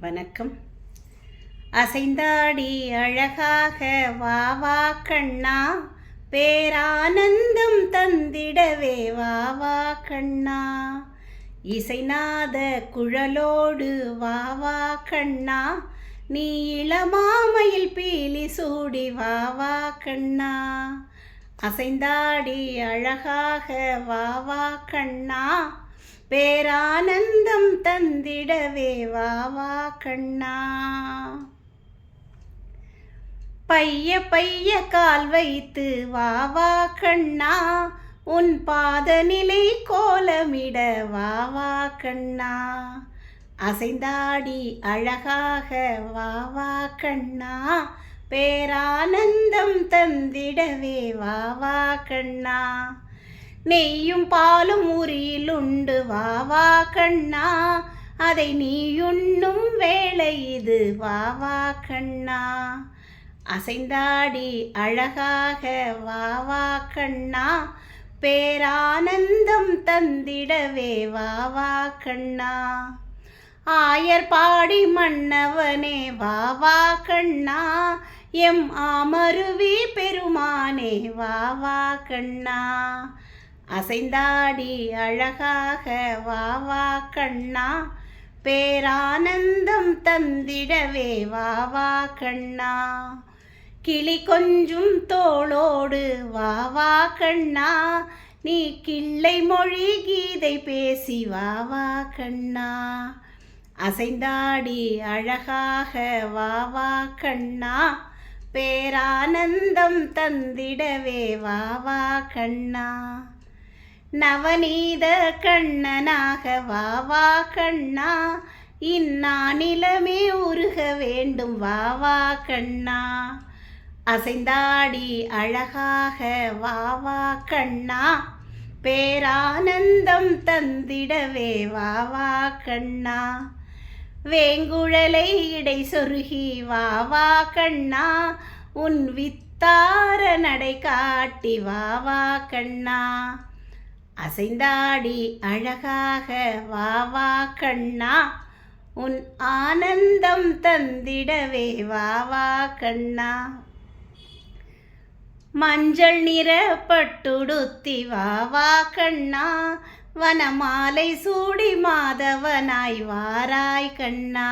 வணக்கம். அசைந்தாடி அழகாக வா வா கண்ணா. பேரானந்தம் தந்திடவே வா வா கண்ணா. இசைநாத குழலோடு வா வா கண்ணா. நீ இளமாமையில் பீலி சூடி வா வா கண்ணா. அசைந்தாடி அழகாக வா வா கண்ணா. பேரானந்தம் தந்திடவே வா வா கண்ணா. பைய பைய கால் வைத்து வா வா கண்ணா. உன் பாதநிலை கோலமிட வா வா கண்ணா. அசைந்தாடி அழகாக வா வா கண்ணா. பேரானந்தம் தந்திடவே வா வா கண்ணா. நெய்யும் பாலும் உரியில் உண்டு வா வா கண்ணா. அதை நீ உண்ணும் வேலை இது. வா வா கண்ணா. அசைந்தாடி அழகாக. வா வா கண்ணா. பேரானந்தம் தந்திடவே. வா வா கண்ணா. ஆயர் பாடி மன்னவனே. வா வா கண்ணா. எம் ஆமருவி பெருமானே. வா வா கண்ணா. அசைந்தாடி அழகாக வா வா கண்ணா. பேரானந்தம் தந்திடவே வா வா கண்ணா. கிளி கொஞ்சும் தோளோடு வா வா கண்ணா. நீ கிள்ளை மொழி கீதை பேசி வா வா கண்ணா. அசைந்தாடி அழகாக வா வா கண்ணா. பேரானந்தம் தந்திடவே வா வா கண்ணா. நவநீத கண்ணனாக வா வா கண்ணா. இந்நானிலமே உருக வேண்டும் வா வா கண்ணா. அசைந்தாடி அழகாக வா வா கண்ணா. பேரானந்தம் தந்திடவே வா வா கண்ணா. வேங்குழலை இடை சொருகி வா வா கண்ணா. உன் வித்தார நடை காட்டி வா வா கண்ணா. அசைந்தாடி அழகாக வா வா கண்ணா உன் ஆனந்தம் தந்திடவே வா வா கண்ணா. மஞ்சள் நிற பட்டுடுத்தி வா வா கண்ணா. வனமாலை சூடி மாதவனாய் வாராய் கண்ணா.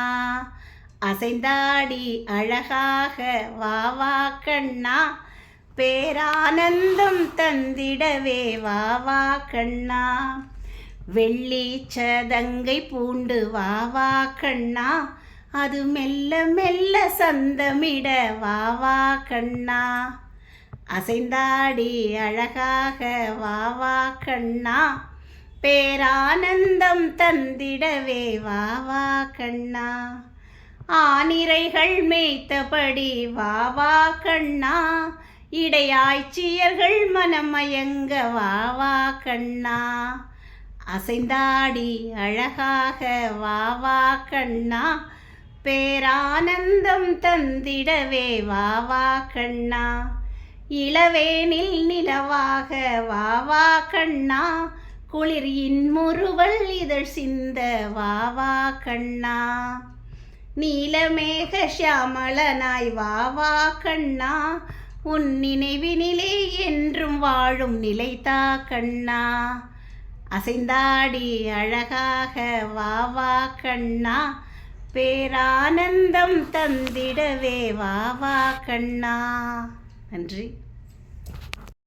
அசைந்தாடி அழகாக வா வா கண்ணா. பேரானந்தம் தந்திடவே வா வா கண்ணா. வெள்ளி சதங்கை பூண்டு வா வா கண்ணா. அது மெல்ல மெல்ல சந்தமிட வா வா கண்ணா. அசைந்தாடி அழகாக வா வா கண்ணா. பேரானந்தம் தந்திடவே வா வா கண்ணா. ஆனிரைகள் மேய்த்தபடி வா வா கண்ணா. இடையாய்ச்சியர்கள் மனமயங்க வா வா கண்ணா. அசைந்தாடி அழகாக வா வா கண்ணா. பேரானந்தம் தந்திடவே வா வா கண்ணா. இளவேனில் நிலவாக வா வா கண்ணா. குளிர் இன்முறுவல் இதழ் சிந்த வா வா கண்ணா. நீலமேக ஷியாமளனாய் வா வா கண்ணா. உன் நினைவினிலே என்றும் வாழும் நிலைத்தா கண்ணா. அசைந்தாடி அழகாக வா வா கண்ணா. பேரானந்தம் தந்திடவே வா வா கண்ணா. நன்றி.